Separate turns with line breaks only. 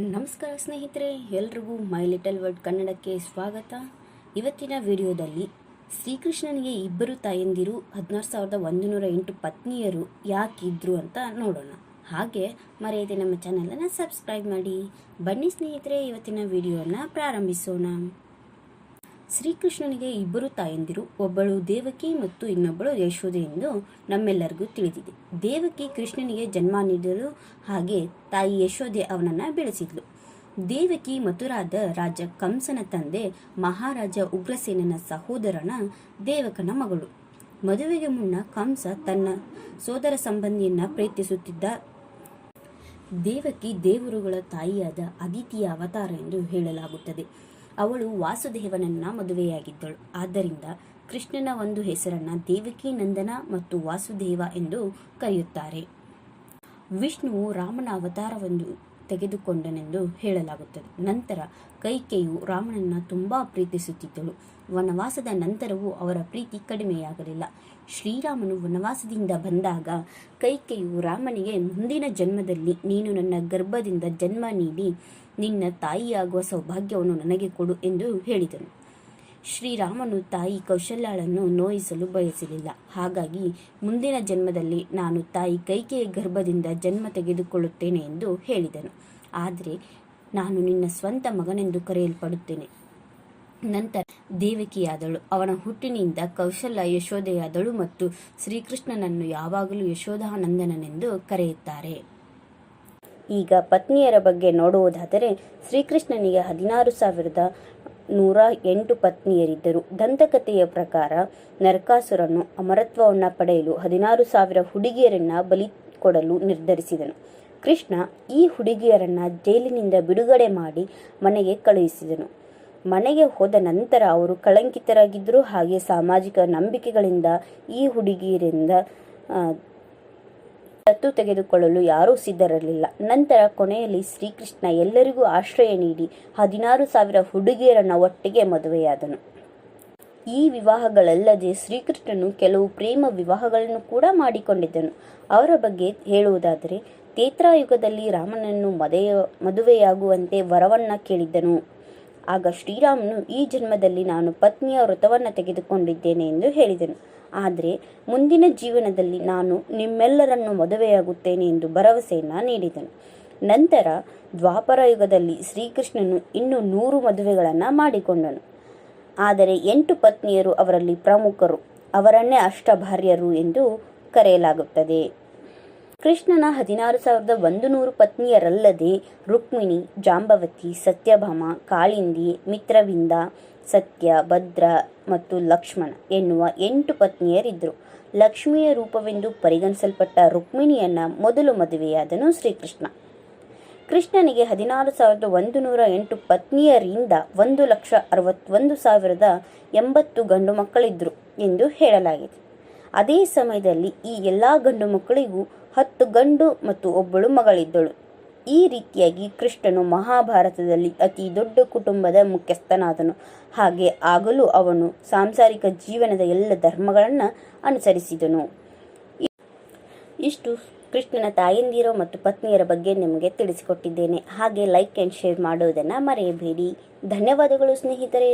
ನಮಸ್ಕಾರ ಸ್ನೇಹಿತರೆ, ಎಲ್ರಿಗೂ ಮೈ ಲಿಟಲ್ ವರ್ಡ್ ಕನ್ನಡಕ್ಕೆ ಸ್ವಾಗತ. ಇವತ್ತಿನ ವಿಡಿಯೋದಲ್ಲಿ ಶ್ರೀಕೃಷ್ಣನಿಗೆ ಇಬ್ಬರು ತಾಯಂದಿರು, ಹದಿನಾರು ಸಾವಿರದ ಒಂದು ನೂರ ಎಂಟು ಪತ್ನಿಯರು ಯಾಕಿದ್ರು ಅಂತ ನೋಡೋಣ. ಹಾಗೆ ಮರೆಯದೆ ನಮ್ಮ ಚಾನಲನ್ನು ಸಬ್ಸ್ಕ್ರೈಬ್ ಮಾಡಿ. ಬನ್ನಿ ಸ್ನೇಹಿತರೆ, ಇವತ್ತಿನ ವಿಡಿಯೋನ ಪ್ರಾರಂಭಿಸೋಣ. ಶ್ರೀಕೃಷ್ಣನಿಗೆ ಇಬ್ಬರು ತಾಯಂದಿರು, ಒಬ್ಬಳು ದೇವಕಿ ಮತ್ತು ಇನ್ನೊಬ್ಬಳು ಯಶೋಧೆ ಎಂದು ನಮ್ಮೆಲ್ಲರಿಗೂ ತಿಳಿದಿದೆ. ದೇವಕಿ ಕೃಷ್ಣನಿಗೆ ಜನ್ಮ ನೀಡಲು ಹಾಗೆ ತಾಯಿ ಯಶೋಧೆ ಅವನನ್ನು ಬೆಳೆಸಿದ್ಲು. ದೇವಕಿ ಮಥುರಾದ ರಾಜ ಕಂಸನ ತಂದೆ ಮಹಾರಾಜ ಉಗ್ರಸೇನನ ಸಹೋದರನ ದೇವಕನ ಮಗಳು. ಮದುವೆಗೆ ಮುನ್ನ ಕಂಸ ತನ್ನ ಸೋದರ ಸಂಬಂಧಿಯನ್ನ ಪ್ರೀತಿಸುತ್ತಿದ್ದ ದೇವಕಿ ದೇವರುಗಳ ತಾಯಿಯಾದ ಅದಿತಿಯ ಅವತಾರ ಎಂದು ಹೇಳಲಾಗುತ್ತದೆ. ಅವಳು ವಾಸುದೇವನನ್ನ ಮದುವೆಯಾಗಿದ್ದಳು. ಆದ್ದರಿಂದ ಕೃಷ್ಣನ ಒಂದು ಹೆಸರನ್ನ ದೇವಕಿ ನಂದನ ಮತ್ತು ವಾಸುದೇವ ಎಂದು ಕರೆಯುತ್ತಾರೆ. ವಿಷ್ಣುವು ರಾಮನ ಅವತಾರವನ್ನು ತೆಗೆದುಕೊಂಡನೆಂದು ಹೇಳಲಾಗುತ್ತದೆ. ನಂತರ ಕೈಕೆಯು ರಾಮನನ್ನು ತುಂಬಾ ಪ್ರೀತಿಸುತ್ತಿದ್ದಳು. ವನವಾಸದ ನಂತರವೂ ಅವರ ಪ್ರೀತಿ ಕಡಿಮೆಯಾಗಲಿಲ್ಲ. ಶ್ರೀರಾಮನು ವನವಾಸದಿಂದ ಬಂದಾಗ ಕೈಕೆಯು ರಾಮನಿಗೆ, ಮುಂದಿನ ಜನ್ಮದಲ್ಲಿ ನೀನು ನನ್ನ ಗರ್ಭದಿಂದ ಜನ್ಮ ನೀಡಿ, ನಿನ್ನ ತಾಯಿಯಾಗುವ ಸೌಭಾಗ್ಯವನ್ನು ನನಗೆ ಕೊಡು ಎಂದು ಹೇಳಿದನು. ಶ್ರೀರಾಮನು ತಾಯಿ ಕೌಶಲ್ಯಾಳನ್ನು ನೋಯಿಸಲು ಬಯಸಲಿಲ್ಲ. ಹಾಗಾಗಿ ಮುಂದಿನ ಜನ್ಮದಲ್ಲಿ ನಾನು ತಾಯಿ ಕೈಕೆಯ ಗರ್ಭದಿಂದ ಜನ್ಮ ತೆಗೆದುಕೊಳ್ಳುತ್ತೇನೆ ಎಂದು ಹೇಳಿದನು. ಆದರೆ ನಾನು ನಿನ್ನ ಸ್ವಂತ ಮಗನೆಂದು ಕರೆಯಲ್ಪಡುತ್ತೇನೆ. ನಂತರ ದೇವಕಿಯಾದಳು. ಅವನ ಹುಟ್ಟಿನಿಂದ ಕೌಶಲ್ಯ ಯಶೋಧೆಯಾದಳು ಮತ್ತು ಶ್ರೀಕೃಷ್ಣನನ್ನು ಯಾವಾಗಲೂ ಯಶೋಧಾನಂದನನೆಂದು ಕರೆಯುತ್ತಾರೆ. ಈಗ ಪತ್ನಿಯರ ಬಗ್ಗೆ ನೋಡುವುದಾದರೆ, ಶ್ರೀಕೃಷ್ಣನಿಗೆ ಹದಿನಾರು ಸಾವಿರದ ನೂರ ಎಂಟು ಪತ್ನಿಯರಿದ್ದರು. ದಂತಕಥೆಯ ಪ್ರಕಾರ ನರಕಾಸುರನು ಅಮರತ್ವವನ್ನು ಪಡೆಯಲು ಹದಿನಾರು ಸಾವಿರ ಹುಡುಗಿಯರನ್ನ ಬಲಿ ಕೊಡಲು ನಿರ್ಧರಿಸಿದನು. ಕೃಷ್ಣ ಈ ಹುಡುಗಿಯರನ್ನ ಜೈಲಿನಿಂದ ಬಿಡುಗಡೆ ಮಾಡಿ ಮನೆಗೆ ಕಳುಹಿಸಿದನು. ಮನೆಗೆ ಹೋದ ನಂತರ ಅವರು ಕಳಂಕಿತರಾಗಿದ್ದರು. ಹಾಗೆ ಸಾಮಾಜಿಕ ನಂಬಿಕೆಗಳಿಂದ ಈ ಹುಡುಗಿಯರಿಂದ ದತ್ತು ತೆಗೆದುಕೊಳ್ಳಲು ಯಾರೂ ಸಿದ್ಧರಲಿಲ್ಲ ನಂತರ ಕೊನೆಯಲ್ಲಿ ಶ್ರೀಕೃಷ್ಣ ಎಲ್ಲರಿಗೂ ಆಶ್ರಯ ನೀಡಿ ಹದಿನಾರು ಸಾವಿರ ಹುಡುಗಿಯರನ್ನು ಒಟ್ಟಿಗೆ ಮದುವೆಯಾದನು. ಈ ವಿವಾಹಗಳಲ್ಲದೆ ಶ್ರೀಕೃಷ್ಣನು ಕೆಲವು ಪ್ರೇಮ ವಿವಾಹಗಳನ್ನು ಕೂಡ ಮಾಡಿಕೊಂಡಿದ್ದನು. ಅವರ ಬಗ್ಗೆ ಹೇಳುವುದಾದರೆ ತೇತ್ರಾಯುಗದಲ್ಲಿ ರಾಮನನ್ನು ಮದೆಯ, ಮದುವೆಯಾಗುವಂತೆ ವರವನ್ನ ಕೇಳಿದ್ದನು. ಆಗ ಶ್ರೀರಾಮನು, ಈ ಜನ್ಮದಲ್ಲಿ ನಾನು ಪತ್ನಿಯ ವ್ರತವನ್ನು ತೆಗೆದುಕೊಂಡಿದ್ದೇನೆ ಎಂದು ಹೇಳಿದನು. ಆದರೆ ಮುಂದಿನ ಜೀವನದಲ್ಲಿ ನಾನು ನಿಮ್ಮೆಲ್ಲರನ್ನು ಮದುವೆಯಾಗುತ್ತೇನೆ ಎಂದು ಭರವಸೆಯನ್ನು ನೀಡಿದನು. ನಂತರ ದ್ವಾಪರ ಯುಗದಲ್ಲಿ ಶ್ರೀಕೃಷ್ಣನು ಇನ್ನೂ ನೂರು ಮದುವೆಗಳನ್ನು ಮಾಡಿಕೊಂಡನು. ಆದರೆ ಎಂಟು ಪತ್ನಿಯರು ಅವರಲ್ಲಿ ಪ್ರಮುಖರು, ಅವರನ್ನೇ ಅಷ್ಟಭಾರ್ಯರು ಎಂದು ಕರೆಯಲಾಗುತ್ತದೆ. ಕೃಷ್ಣನ ಹದಿನಾರು ಸಾವಿರದ ಒಂದು ನೂರು ಪತ್ನಿಯರಲ್ಲದೆ ರುಕ್ಮಿಣಿ, ಜಾಂಬವತಿ, ಸತ್ಯಭಾಮ, ಕಾಳಿಂದಿ, ಮಿತ್ರವಿಂದ, ಸತ್ಯ, ಭದ್ರ ಮತ್ತು ಲಕ್ಷ್ಮಣ ಎನ್ನುವ ಎಂಟು ಪತ್ನಿಯರಿದ್ದರು. ಲಕ್ಷ್ಮಿಯ ರೂಪವೆಂದು ಪರಿಗಣಿಸಲ್ಪಟ್ಟ ರುಕ್ಮಿಣಿಯನ್ನ ಮೊದಲು ಮದುವೆಯಾದನು ಶ್ರೀಕೃಷ್ಣ. ಕೃಷ್ಣನಿಗೆ ಹದಿನಾರು ಸಾವಿರದ ಒಂದು ನೂರ ಎಂಟು ಪತ್ನಿಯರಿಂದ ಒಂದು ಲಕ್ಷ ಅರವತ್ತೊಂದು ಸಾವಿರದ ಎಂಬತ್ತು ಗಂಡು ಮಕ್ಕಳಿದ್ದರು ಎಂದು ಹೇಳಲಾಗಿದೆ. ಅದೇ ಸಮಯದಲ್ಲಿ ಈ ಎಲ್ಲ ಗಂಡು ಮಕ್ಕಳಿಗೂ ಹತ್ತು ಗಂಡು ಮತ್ತು ಒಬ್ಬಳು ಮಗಳಿದ್ದಳು. ಈ ರೀತಿಯಾಗಿ ಕೃಷ್ಣನು ಮಹಾಭಾರತದಲ್ಲಿ ಅತಿ ದೊಡ್ಡ ಕುಟುಂಬದ ಮುಖ್ಯಸ್ಥನಾದನು. ಹಾಗೆ ಆಗಲೂ ಅವನು ಸಾಂಸಾರಿಕ ಜೀವನದ ಎಲ್ಲ ಧರ್ಮಗಳನ್ನು ಅನುಸರಿಸಿದನು. ಇಷ್ಟು ಕೃಷ್ಣನ ತಾಯಂದಿರು ಮತ್ತು ಪತ್ನಿಯರ ಬಗ್ಗೆ ನಿಮಗೆ ತಿಳಿಸಿಕೊಟ್ಟಿದ್ದೇನೆ. ಹಾಗೆ ಲೈಕ್ ಆ್ಯಂಡ್ ಶೇರ್ ಮಾಡುವುದನ್ನು ಮರೆಯಬೇಡಿ. ಧನ್ಯವಾದಗಳು ಸ್ನೇಹಿತರೆ.